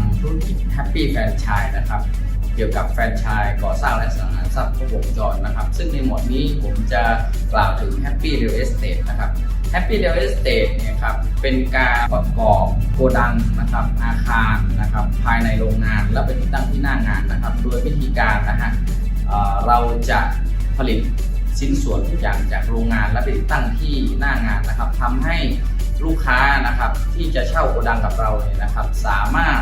ำธุรกิจ Happy Franchise นะครับ เกี่ยวกับแฟรนไชส์ก่อสร้างและสังหารทรัพย์ครบวงจรนะครับ ซึ่งในหมวดนี้ผมจะกล่าวถึง Happy Real Estate นะครับ Happy Real Estate เนี่ยครับเป็นการประกอบโกดังนะครับอาคารนะครับภายในโรงงานและเป็นที่ตั้งที่หน้างานนะครับ โดยวิธีการนะฮะเเราจะผลิตชิ้นส่วนทุกอย่างจากโรงงานและไปติดตั้งที่หน้างานนะครับทำให้ ลูกค้านะครับที่จะเช่าโกดังกับเราเนี่ยนะครับ สามารถ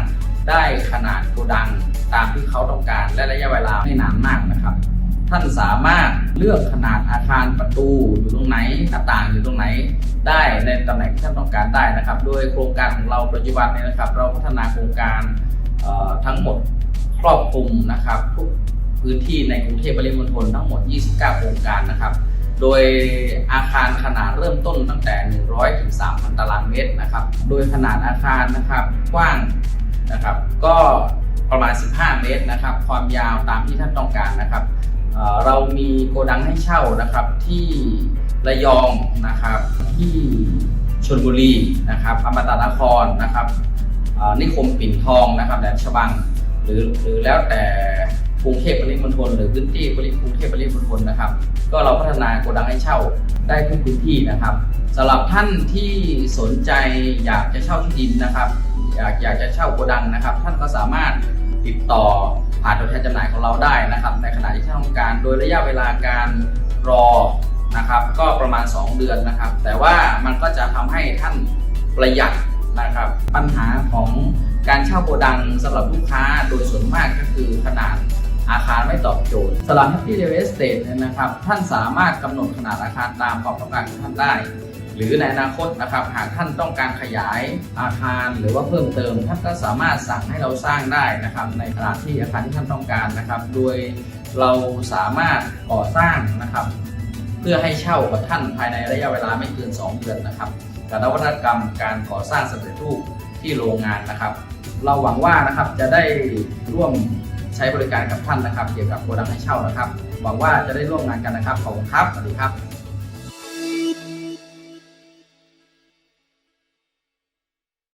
ได้ขนาดโกดังตามที่เขาต้องการ และระยะเวลาไม่นานมากนะครับ ท่านสามารถเลือกขนาดอาคารประตูอยู่ตรงไหนหน้าต่างอยู่ตรงไหน ได้ในตำแหน่งที่ท่านต้องการได้นะครับ โดยโครงการของเราปัจจุบันเนี่ยนะครับ เราพัฒนาโครงการทั้งหมดครอบคลุมนะครับทุกพื้นที่ในกรุงเทพปริมณฑลทั้งหมด 29 โครงการนะครับ โดยอาคารขนาดเริ่มต้นตั้งแต่ 100ถึง3,000 ตารางเมตรนะครับ โดยขนาดอาคารนะครับกว้างนะครับ ก็ประมาณ 15 เมตรนะครับ ความยาวตามที่ท่านต้องการนะครับเเรามีโกดังให้เช่านะครับที่ระยองนะครับที่ชลบุรีนะครับอมตะนครนะครับนิคมปิ่นทองนะครับแหลมฉบังหรือหรือแล้วแต่กรุงเทพปริมณฑลหรือพื้นที่ปริกรุงเทพปริมณฑลนะครับ ก็เราพัฒนาโกดังให้เช่าได้ทุกพื้นที่นะครับสำหรับท่านที่สนใจอยากจะเช่าที่ดินนะครับ อยากอยากจะเช่าโกดังนะครับ ท่านก็สามารถติดต่อผ่านตัวแทนจำหน่ายของเราได้นะครับ ในขณะที่ท่านต้องการโดยระยะเวลาการรอนะครับ ก็ประมาณ 2 เดือนนะครับ แต่ว่ามันก็จะทำให้ท่านประหยัดนะครับ ปัญหาของการเช่าโกดังสำหรับลูกค้าโดยส่วนมากก็คือขนาด อาคารไม่ตอบโจทย์สำหรับ Happy Real Estate เนี่ยนะครับ ท่านสามารถกำหนดขนาดอาคารตามความต้องการของท่านได้ หรือในอนาคตนะครับ หากท่านต้องการขยายอาคารหรือว่าเพิ่มเติม ท่านก็สามารถสั่งให้เราสร้างได้นะครับ ในขนาดที่อาคารที่ท่านต้องการนะครับ โดยเราสามารถก่อสร้างนะครับ เพื่อให้เช่ากับท่านภายในระยะเวลาไม่เกิน 2 เดือนนะครับกับนวัตกรรมการก่อสร้างสำเร็จรูปที่โรงงานนะครับ เราหวังว่านะครับจะได้ร่วม ช้บริการกับท่านนะครับ เกี่ยวกับโกดังให้เช่านะครับหวังว่าจะได้ร่วมงานกันนะครับขอบคุณครับสวัสดีครับ